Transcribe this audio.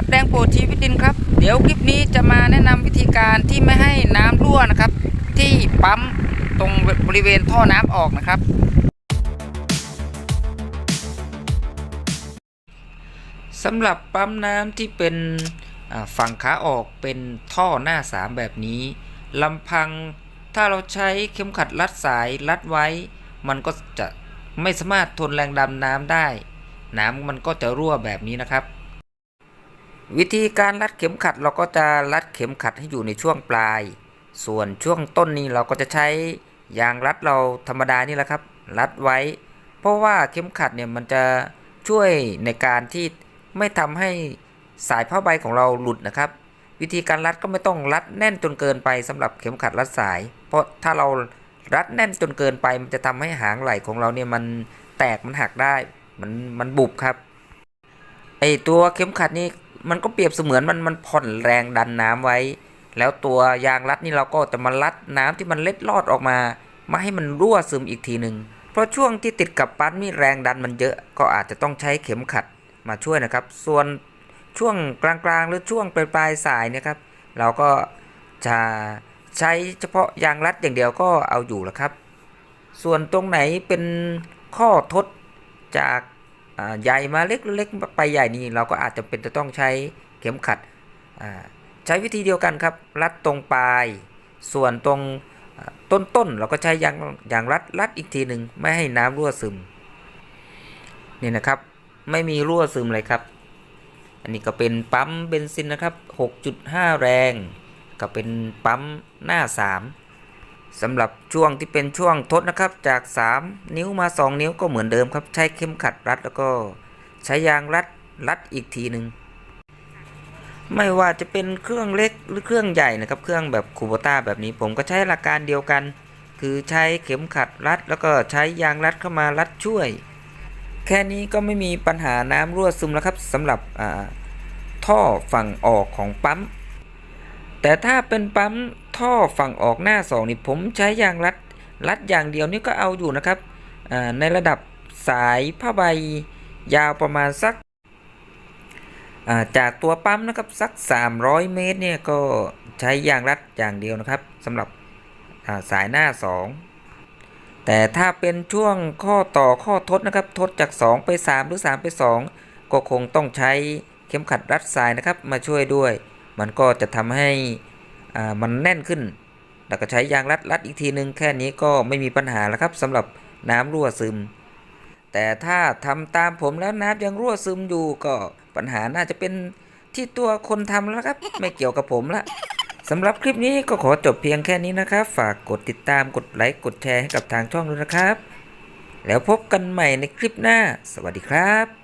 ครับแดงโปรดชีวิตดินครับ เดี๋ยวคลิปนี้จะมาแนะนำวิธีการที่ไม่ให้น้ำรั่วนะครับ ที่ปั๊มตรงบริเวณท่อน้ำออกนะครับสำหรับปั๊มน้ำที่เป็นฝั่งขาออกเป็นท่อหน้าสามแบบนี้ลำพังถ้าเราใช้เข็มขัดรัดสายรัดไว้ มันก็จะไม่สามารถทนแรงดันน้ำได้ น้ำมันก็จะรั่วแบบนี้นะครับ วิธีการรัดเข็มขัดเราก็จะรัดเข็มขัดให้อยู่ในช่วงปลาย ส่วนช่วงต้นนี้เราก็จะใช้ยางรัดเราธรรมดานี่แหละครับ รัดไว้ เพราะว่าเข็มขัดเนี่ยมันจะช่วยในการที่ไม่ทำให้สายผ้าใบของเราหลุดนะครับ วิธีการรัดก็ไม่ต้องรัดแน่นจนเกินไปสำหรับเข็มขัดรัดสาย เพราะถ้าเรารัดแน่นจนเกินไป มันจะทำให้หางไหล่ของเราเนี่ยมันแตกมันหักได้มันมันบุบครับไอตัวเข็มขัดนี่ มันก็เปรียบเสมือนมันมันผ่อนแรงดันน้ำไว้ แล้วตัวยางรัดนี่เราก็จะมารัดน้ำที่มันเล็ดลอดออกมาม่ให้มันรั่วซึมอีกทีหนึ่งเพราะช่วงที่ติดกับปั๊มนี่แรงดันมันเยอะก็อาจจะต้องใช้เข็มขัดมาช่วยนะครับ ส่วนช่วงกลางๆ หรือช่วงปลายๆสายเนะครับ เราก็จะใช้เฉพาะยางรัดอย่างเดียวก็เอาอยู่แล้วครับ ส่วนตรงไหนเป็นข้อทดจาก ใหญ่มาเล็กเล็กไปใหญ่นี่เราก็อาจจะเป็นจะต้องใช้เข็มขัดใช้วิธีเดียวกันครับ รัดตรงปลาย ส่วนตรงอ่าต้นๆเราก็ใช้ยางยางรัดรัดอีกทีหนึ่งไม่ให้น้ำรั่วซึมนี่นะครับ ไม่มีรั่วซึมเลยครับ อันนี้ก็เป็นปั๊มเบนซินนะครับ 6.5 แรง ก็เป็นปั๊มหน้า 3 สำหรับช่วงที่เป็นช่วงทดนะครับจาก 3 นิ้วมา 2 นิ้วก็เหมือนเดิมครับ ใช้เข็มขัดรัดแล้วก็ใช้ยางรัดรัดอีกทีหนึ่งไม่ว่าจะเป็นเครื่องเล็กหรือเครื่องใหญ่นะครับเครื่องแบบคูโบต้าแบบนี้ผมก็ใช้หลักการเดียวกัน คือใช้เข็มขัดรัด แล้วก็ใช้ยางรัดเข้ามารัดช่วย แค่นี้ก็ไม่มีปัญหาน้ำรั่วซึมแล้วครับสำหรับท่อฝั่งออกของปั๊มแต่ถ้าเป็นปั๊ม ท่อฝั่งออกหน้าสองนี่ผมใช้ยางรัดรัดอย่างเดียวนี่ก็เอาอยู่นะครับในระดับสายผ้าใบยาวประมาณสักาจากตัวปั๊มนะครับสัก 300 เมตรเนี่ยก็ใช้ยางรัดอย่างเดียวนะครับสำหรับาสายหน้า 2 แต่ถ้าเป็นช่วงข้อต่อข้อทดนะครับทดจาก 2 ไป 3 หรือ 3 ไป 2 ก็คงต้องใช้เข็มขัดรัดสายนะครับมาช่วยด้วย มันก็จะทำให้ มันแน่นขึ้น แล้วก็ใช้ยางรัดรัดอีกทีนึง แค่นี้ก็ไม่มีปัญหาแล้วครับสำหรับน้ำรั่วซึม แต่ถ้าทำตามผมแล้วน้ำยังรั่วซึมอยู่ก็ปัญหาน่าจะเป็นที่ตัวคนทำแล้วครับ ไม่เกี่ยวกับผมละสำหรับคลิปนี้ก็ขอจบเพียงแค่นี้นะครับ ฝากกดติดตามกดไลค์กดแชร์ให้กับทางช่องด้วยนะครับ แล้วพบกันใหม่ในคลิปหน้า สวัสดีครับ